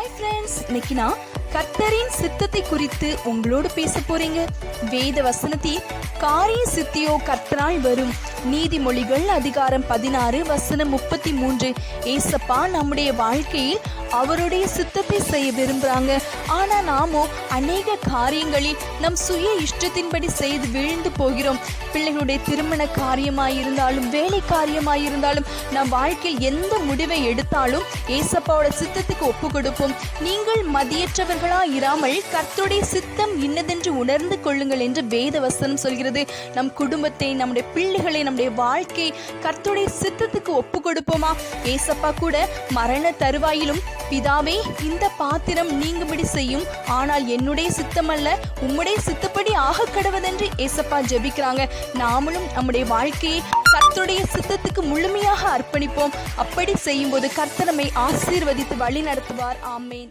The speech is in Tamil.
boyfriend. ஃப்ரெண்ட்ஸ் இன்னைக்கு நான் கர்த்தரின் சித்தத்தை குறித்து உங்களோடு பேச போறீங்க. வேத வசனத்தில் காரிய சித்தியோ கர்த்தரால் வரும். நீதிமொழிகள் அதிகாரம் பதினாறு வசனம் முப்பத்தி மூன்று ஏசப்பா நம்முடைய வாழ்க்கையில் அவருடைய சித்தத்தை செய்ய விரும்புறாங்க. ஆனா நாமோ அநேக காரியங்களில் நம் சுய இஷ்டத்தின்படி செய்து விழுந்து போகிறோம். பிள்ளைகளுடைய திருமண காரியமாயிருந்தாலும் வேலை காரியமாயிருந்தாலும் நம் வாழ்க்கையில் எந்த முடிவை எடுத்தாலும் ஏசப்பாவோட சித்தத்துக்கு ஒப்பு கொடுப்போம். நீ நீங்கள் மதியற்றவர்களா இராமல் கர்த்தருடைய சித்தம் இன்னதென்று உணர்ந்து கொள்ளுங்கள் என்று வேத வசனம் சொல்கிறது. நம் குடும்பத்தை நம்முடைய பிள்ளைகளை நம்முடைய வாழ்க்கை கர்த்தருடைய சித்தத்துக்கு ஒப்பு கொடுப்போமா ஏசப்பா கூட மரண தருவாயிலும் பிதாவே இந்த பாத்திரம் நீங்கும்படி செய்யும். ஆனால் என்னுடைய சித்தம் அல்ல உம்முடைய சித்தப்படி ஆக கடவுதென்று ஏசப்பா ஜெபிக்கிறாங்க. நாமளும் நம்முடைய வாழ்க்கையை கர்த்தருடைய சித்தத்துக்கு முழுமையாக அர்ப்பணிப்போம். அப்படி செய்யும்போது கர்த்தனமை ஆசீர்வதித்து வழி நடத்துவார் ஆமேன்.